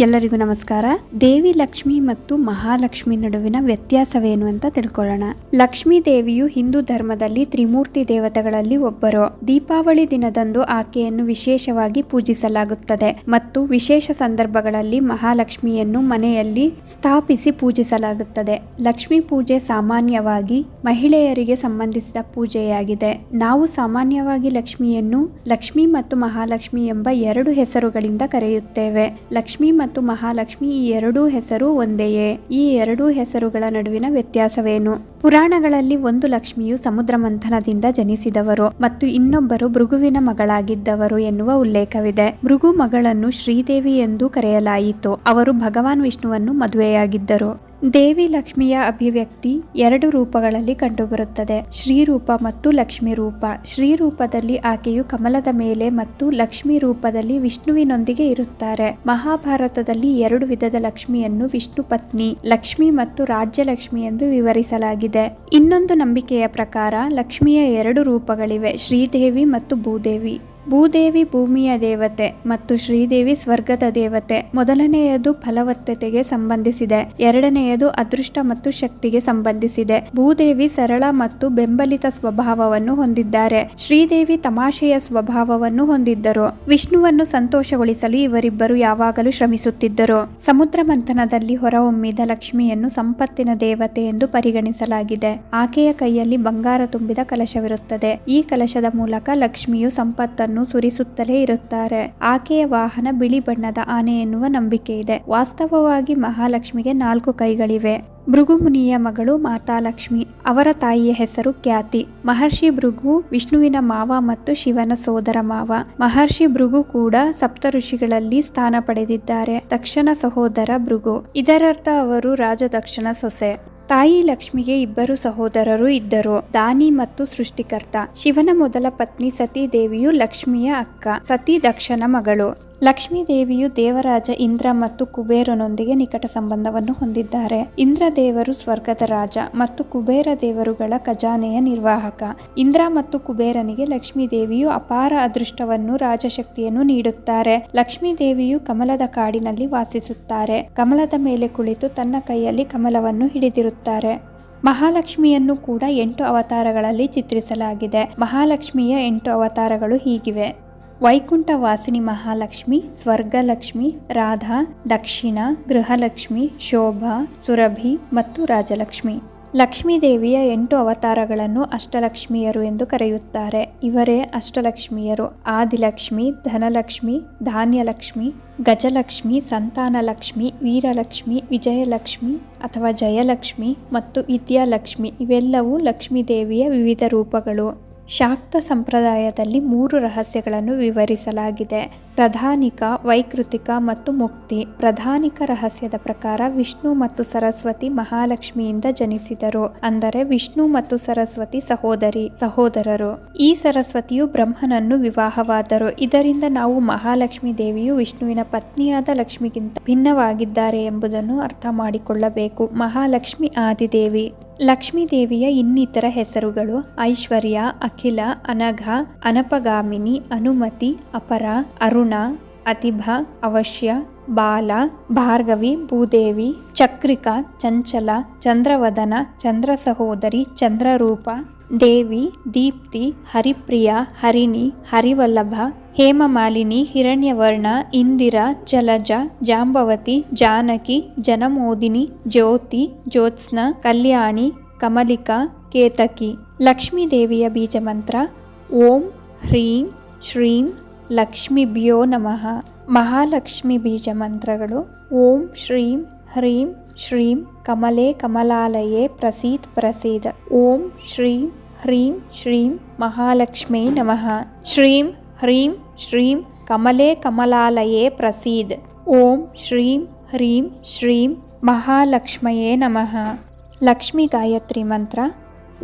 ಎಲ್ಲರಿಗೂ ನಮಸ್ಕಾರ. ದೇವಿ ಲಕ್ಷ್ಮಿ ಮತ್ತು ಮಹಾಲಕ್ಷ್ಮಿ ನಡುವಿನ ವ್ಯತ್ಯಾಸವೇನು ಅಂತ ತಿಳ್ಕೊಳ್ಳೋಣ. ಲಕ್ಷ್ಮೀ ದೇವಿಯು ಹಿಂದೂ ಧರ್ಮದಲ್ಲಿ ತ್ರಿಮೂರ್ತಿ ದೇವತೆಗಳಲ್ಲಿ ಒಬ್ಬರು. ದೀಪಾವಳಿ ದಿನದಂದು ಆಕೆಯನ್ನು ವಿಶೇಷವಾಗಿ ಪೂಜಿಸಲಾಗುತ್ತದೆ ಮತ್ತು ವಿಶೇಷ ಸಂದರ್ಭಗಳಲ್ಲಿ ಮಹಾಲಕ್ಷ್ಮಿಯನ್ನು ಮನೆಯಲ್ಲಿ ಸ್ಥಾಪಿಸಿ ಪೂಜಿಸಲಾಗುತ್ತದೆ. ಲಕ್ಷ್ಮೀ ಪೂಜೆ ಸಾಮಾನ್ಯವಾಗಿ ಮಹಿಳೆಯರಿಗೆ ಸಂಬಂಧಿಸಿದ ಪೂಜೆಯಾಗಿದೆ. ನಾವು ಸಾಮಾನ್ಯವಾಗಿ ಲಕ್ಷ್ಮಿಯನ್ನು ಲಕ್ಷ್ಮಿ ಮತ್ತು ಮಹಾಲಕ್ಷ್ಮಿ ಎಂಬ ಎರಡು ಹೆಸರುಗಳಿಂದ ಕರೆಯುತ್ತೇವೆ. ಲಕ್ಷ್ಮಿ ಮತ್ತು ಮಹಾಲಕ್ಷ್ಮಿ ಈ ಎರಡೂ ಹೆಸರು ಒಂದೆಯೇ? ಈ ಎರಡೂ ಹೆಸರುಗಳ ನಡುವಿನ ವ್ಯತ್ಯಾಸವೇನು? ಪುರಾಣಗಳಲ್ಲಿ ಒಂದು ಲಕ್ಷ್ಮಿಯು ಸಮುದ್ರ ಮಂಥನದಿಂದ ಜನಿಸಿದವರು ಮತ್ತು ಇನ್ನೊಬ್ಬರು ಭೃಗುವಿನ ಮಗಳಾಗಿದ್ದವರು ಎನ್ನುವ ಉಲ್ಲೇಖವಿದೆ. ಭೃಗು ಮಗಳನ್ನು ಶ್ರೀದೇವಿ ಎಂದು ಕರೆಯಲಾಯಿತು. ಅವರು ಭಗವಾನ್ ವಿಷ್ಣುವನ್ನು ಮದುವೆಯಾಗಿದ್ದರು. ದೇವಿ ಲಕ್ಷ್ಮಿಯ ಅಭಿವ್ಯಕ್ತಿ ಎರಡು ರೂಪಗಳಲ್ಲಿ ಕಂಡುಬರುತ್ತದೆ. ಶ್ರೀರೂಪ ಮತ್ತು ಲಕ್ಷ್ಮಿ ರೂಪ. ಶ್ರೀರೂಪದಲ್ಲಿ ಆಕೆಯು ಕಮಲದ ಮೇಲೆ ಮತ್ತು ಲಕ್ಷ್ಮಿ ರೂಪದಲ್ಲಿ ವಿಷ್ಣುವಿನೊಂದಿಗೆ ಇರುತ್ತಾರೆ. ಮಹಾಭಾರತದಲ್ಲಿ ಎರಡು ವಿಧದ ಲಕ್ಷ್ಮಿಯನ್ನು ವಿಷ್ಣು ಪತ್ನಿ, ಲಕ್ಷ್ಮಿ ಮತ್ತು ರಾಜ್ಯಲಕ್ಷ್ಮಿ ಎಂದು ವಿವರಿಸಲಾಗಿದೆ. ಇನ್ನೊಂದು ನಂಬಿಕೆಯ ಪ್ರಕಾರ ಲಕ್ಷ್ಮಿಯ ಎರಡು ರೂಪಗಳಿವೆ, ಶ್ರೀದೇವಿ ಮತ್ತು ಭೂದೇವಿ. ಭೂದೇವಿ ಭೂಮಿಯ ದೇವತೆ ಮತ್ತು ಶ್ರೀದೇವಿ ಸ್ವರ್ಗದ ದೇವತೆ. ಮೊದಲನೆಯದು ಫಲವತ್ತತೆಗೆ ಸಂಬಂಧಿಸಿದೆ. ಎರಡನೆಯದು ಅದೃಷ್ಟ ಮತ್ತು ಶಕ್ತಿಗೆ ಸಂಬಂಧಿಸಿದೆ. ಭೂದೇವಿ ಸರಳ ಮತ್ತು ಬೆಂಬಲಿತ ಸ್ವಭಾವವನ್ನು ಹೊಂದಿದ್ದಾರೆ. ಶ್ರೀದೇವಿ ತಮಾಷೆಯ ಸ್ವಭಾವವನ್ನು ಹೊಂದಿದ್ದರು. ವಿಷ್ಣುವನ್ನು ಸಂತೋಷಗೊಳಿಸಲು ಇವರಿಬ್ಬರು ಯಾವಾಗಲೂ ಶ್ರಮಿಸುತ್ತಿದ್ದರು. ಸಮುದ್ರ ಮಂಥನದಲ್ಲಿ ಹೊರಹೊಮ್ಮಿದ ಲಕ್ಷ್ಮಿಯನ್ನು ಸಂಪತ್ತಿನ ದೇವತೆ ಎಂದು ಪರಿಗಣಿಸಲಾಗಿದೆ. ಆಕೆಯ ಕೈಯಲ್ಲಿ ಬಂಗಾರ ತುಂಬಿದ ಕಲಶವಿರುತ್ತದೆ. ಈ ಕಲಶದ ಮೂಲಕ ಲಕ್ಷ್ಮಿಯು ಸಂಪತ್ತನ್ನು ಸುರಿಸುತ್ತಲೇ ಇರುತ್ತಾರೆ. ಆಕೆಯ ವಾಹನ ಬಿಳಿ ಬಣ್ಣದ ಆನೆ ಎನ್ನುವ ನಂಬಿಕೆ ಇದೆ. ವಾಸ್ತವವಾಗಿ ಮಹಾಲಕ್ಷ್ಮಿಗೆ ನಾಲ್ಕು ಕೈಗಳಿವೆ. ಭೃಗು ಮುನಿಯ ಮಗಳು ಮಾತಾಲಕ್ಷ್ಮಿ. ಅವರ ತಾಯಿಯ ಹೆಸರು ಖ್ಯಾತಿ. ಮಹರ್ಷಿ ಭೃಗು ವಿಷ್ಣುವಿನ ಮಾವ ಮತ್ತು ಶಿವನ ಸೋದರ ಮಾವ. ಮಹರ್ಷಿ ಭೃಗು ಕೂಡ ಸಪ್ತ ಋಷಿಗಳಲ್ಲಿ ಸ್ಥಾನ ಪಡೆದಿದ್ದಾರೆ. ದಕ್ಷನ ಸಹೋದರ ಭೃಗು. ಇದರರ್ಥ ಅವರು ರಾಜ ದಕ್ಷನ ಸೊಸೆ. ತಾಯಿ ಲಕ್ಷ್ಮಿಗೆ ಇಬ್ಬರು ಸಹೋದರರು ಇದ್ದರು. ದಾನಿ ಮತ್ತು ಸೃಷ್ಟಿಕರ್ತ. ಶಿವನ ಮೊದಲ ಪತ್ನಿ ಸತಿ ದೇವಿಯು ಲಕ್ಷ್ಮಿಯ ಅಕ್ಕ, ಸತಿ ದಕ್ಷನ ಮಗಳು. ಲಕ್ಷ್ಮೀ ದೇವಿಯು ದೇವರಾಜ ಇಂದ್ರ ಮತ್ತು ಕುಬೇರನೊಂದಿಗೆ ನಿಕಟ ಸಂಬಂಧವನ್ನು ಹೊಂದಿದ್ದಾರೆ. ಇಂದ್ರ ದೇವರು ಸ್ವರ್ಗದ ರಾಜ ಮತ್ತು ಕುಬೇರ ದೇವರುಗಳ ಖಜಾನೆಯ ನಿರ್ವಾಹಕ. ಇಂದ್ರ ಮತ್ತು ಕುಬೇರನಿಗೆ ಲಕ್ಷ್ಮೀ ದೇವಿಯು ಅಪಾರ ಅದೃಷ್ಟವನ್ನು, ರಾಜಶಕ್ತಿಯನ್ನು ನೀಡುತ್ತಾರೆ. ಲಕ್ಷ್ಮೀ ದೇವಿಯು ಕಮಲದ ಕಾಡಿನಲ್ಲಿ ವಾಸಿಸುತ್ತಾರೆ. ಕಮಲದ ಮೇಲೆ ಕುಳಿತು ತನ್ನ ಕೈಯಲ್ಲಿ ಕಮಲವನ್ನು ಹಿಡಿದಿರುತ್ತಾರೆ. ಮಹಾಲಕ್ಷ್ಮಿಯನ್ನು ಕೂಡ ಎಂಟು ಅವತಾರಗಳಲ್ಲಿ ಚಿತ್ರಿಸಲಾಗಿದೆ. ಮಹಾಲಕ್ಷ್ಮಿಯ ಎಂಟು ಅವತಾರಗಳು ಹೀಗಿವೆ. ವೈಕುಂಠ ವಾಸಿನಿ ಮಹಾಲಕ್ಷ್ಮಿ, ಸ್ವರ್ಗಲಕ್ಷ್ಮಿ, ರಾಧಾ, ದಕ್ಷಿಣ, ಗೃಹಲಕ್ಷ್ಮಿ, ಶೋಭಾ, ಸುರಭಿ ಮತ್ತು ರಾಜಲಕ್ಷ್ಮಿ. ಲಕ್ಷ್ಮೀ ದೇವಿಯ ಎಂಟು ಅವತಾರಗಳನ್ನು ಅಷ್ಟಲಕ್ಷ್ಮಿಯರು ಎಂದು ಕರೆಯುತ್ತಾರೆ. ಇವರೇ ಅಷ್ಟಲಕ್ಷ್ಮಿಯರು. ಆದಿಲಕ್ಷ್ಮಿ, ಧನಲಕ್ಷ್ಮಿ, ಧಾನ್ಯಲಕ್ಷ್ಮಿ, ಗಜಲಕ್ಷ್ಮಿ, ಸಂತಾನಲಕ್ಷ್ಮಿ, ವೀರಲಕ್ಷ್ಮಿ, ವಿಜಯಲಕ್ಷ್ಮಿ ಅಥವಾ ಜಯಲಕ್ಷ್ಮಿ ಮತ್ತು ವಿದ್ಯಾಲಕ್ಷ್ಮಿ ಇವೆಲ್ಲವೂ ಲಕ್ಷ್ಮೀ ದೇವಿಯ ವಿವಿಧ ರೂಪಗಳು. ಶಾಕ್ತ ಸಂಪ್ರದಾಯದಲ್ಲಿ ಮೂರು ರಹಸ್ಯಗಳನ್ನು ವಿವರಿಸಲಾಗಿದೆ. ಪ್ರಧಾನಿಕ, ವೈಕೃತಿಕ ಮತ್ತು ಮುಕ್ತಿ, ಪ್ರಧಾನಿಕ ರಹಸ್ಯದ ಪ್ರಕಾರ ವಿಷ್ಣು ಮತ್ತು ಸರಸ್ವತಿ ಮಹಾಲಕ್ಷ್ಮಿಯಿಂದ ಜನಿಸಿದರು. ಅಂದರೆ ವಿಷ್ಣು ಮತ್ತು ಸರಸ್ವತಿ ಸಹೋದರಿ, ಸಹೋದರರು. ಈ ಸರಸ್ವತಿಯು ಬ್ರಹ್ಮನನ್ನು ವಿವಾಹವಾದರು. ಇದರಿಂದ ನಾವು ಮಹಾಲಕ್ಷ್ಮಿ ದೇವಿಯು ವಿಷ್ಣುವಿನ ಪತ್ನಿಯಾದ ಲಕ್ಷ್ಮಿಗಿಂತ ಭಿನ್ನವಾಗಿದ್ದಾರೆ ಎಂಬುದನ್ನು ಅರ್ಥ ಮಾಡಿಕೊಳ್ಳಬೇಕು. ಮಹಾಲಕ್ಷ್ಮಿ ಆದಿದೇವಿ. ಲಕ್ಷ್ಮೀ ದೇವಿಯ ಇನ್ನಿತರ ಹೆಸರುಗಳು ಐಶ್ವರ್ಯ, ಅಖಿಲ, ಅನಘ, ಅನಪಗಾಮಿನಿ, ಅನುಮತಿ, ಅಪರ, ಅರುಣ. ಅತಿಭ, ಅವಶ್ಯ, ಬಾಲ, ಭಾರ್ಗವಿ, ಭೂದೇವಿ, ಚಕ್ರಿಕಾ, ಚಂಚಲ, ಚಂದ್ರವದನ ಚಂದ್ರ ಸಹೋದರಿ ಚಂದ್ರರೂಪ, ದೇವಿ, ದೀಪ್ತಿ, ಹರಿಪ್ರಿಯ, ಹರಿಣಿ, ಹರಿವಲ್ಲಭ, ಹೇಮಮಾಲಿನಿ, ಹಿರಣ್ಯವರ್ಣ, ಇಂದಿರಾ, ಜಲಜ, ಜಾಂಬವತಿ, ಜಾನಕಿ, ಜನಮೋದಿನಿ, ಜ್ಯೋತಿ, ಜ್ಯೋತ್ಸ್ನ, ಕಲ್ಯಾಣಿ, ಕಮಲಿಕಾ, ಕೇತಕಿ. ಲಕ್ಷ್ಮೀದೇವಿಯ ಬೀಜಮಂತ್ರ, ಓಂ, ಹ್ರೀಂ, ಶ್ರೀಂ ಲಕ್ಷ್ಮಿಭ್ಯೋ ನಮಃ. ಮಹಾಲಕ್ಷ್ಮಿ ಬೀಜ ಮಂತ್ರಗಳು. ಓಂ ಶ್ರೀಂ ಹ್ರೀಂ ಶ್ರೀಂ ಕಮಲೆ ಕಮಲಾಲಯೇ ಪ್ರಸೀದ್ ಪ್ರಸೀದ. ಓಂ ಶ್ರೀಂ ಹ್ರೀಂ ಶ್ರೀಂ ಮಹಾಲಕ್ಷ್ಮೇ ನಮಃ. ಶ್ರೀಂ ಹ್ರೀಂ ಶ್ರೀಂ ಕಮಲೆ ಕಮಲಾಲಯೇ ಪ್ರಸೀದ್. ಓಂ ಶ್ರೀಂ ಹ್ರೀಂ ಶ್ರೀಂ ಮಹಾಲಕ್ಷ್ಮಯೇ ನಮಃ. ಲಕ್ಷ್ಮಿ ಗಾಯತ್ರಿ ಮಂತ್ರ.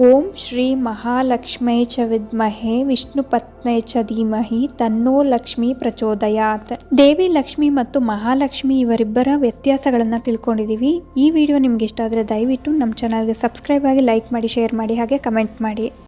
ಓಂ ಶ್ರೀ ಮಹಾಲಕ್ಷ್ಮೈ ಚ ವಿದ್ಮಹೆ ವಿಷ್ಣು ಪತ್ನೈ ಚ ಧೀಮಹಿ ತನ್ನೋ ಲಕ್ಷ್ಮಿ ಪ್ರಚೋದಯಾತ್. ದೇವಿ ಲಕ್ಷ್ಮಿ ಮತ್ತು ಮಹಾಲಕ್ಷ್ಮಿ ಇವರಿಬ್ಬರ ವ್ಯತ್ಯಾಸಗಳನ್ನು ತಿಳ್ಕೊಂಡಿದ್ದೀವಿ ಈ ವಿಡಿಯೋ ನಿಮ್ಗೆ ಇಷ್ಟ ಆದರೆ ದಯವಿಟ್ಟು ನಮ್ಮ ಚಾನಲ್ಗೆ ಸಬ್ಸ್ಕ್ರೈಬ್ ಆಗಿ ಲೈಕ್ ಮಾಡಿ ಶೇರ್ ಮಾಡಿ, ಹಾಗೆ ಕಮೆಂಟ್ ಮಾಡಿ.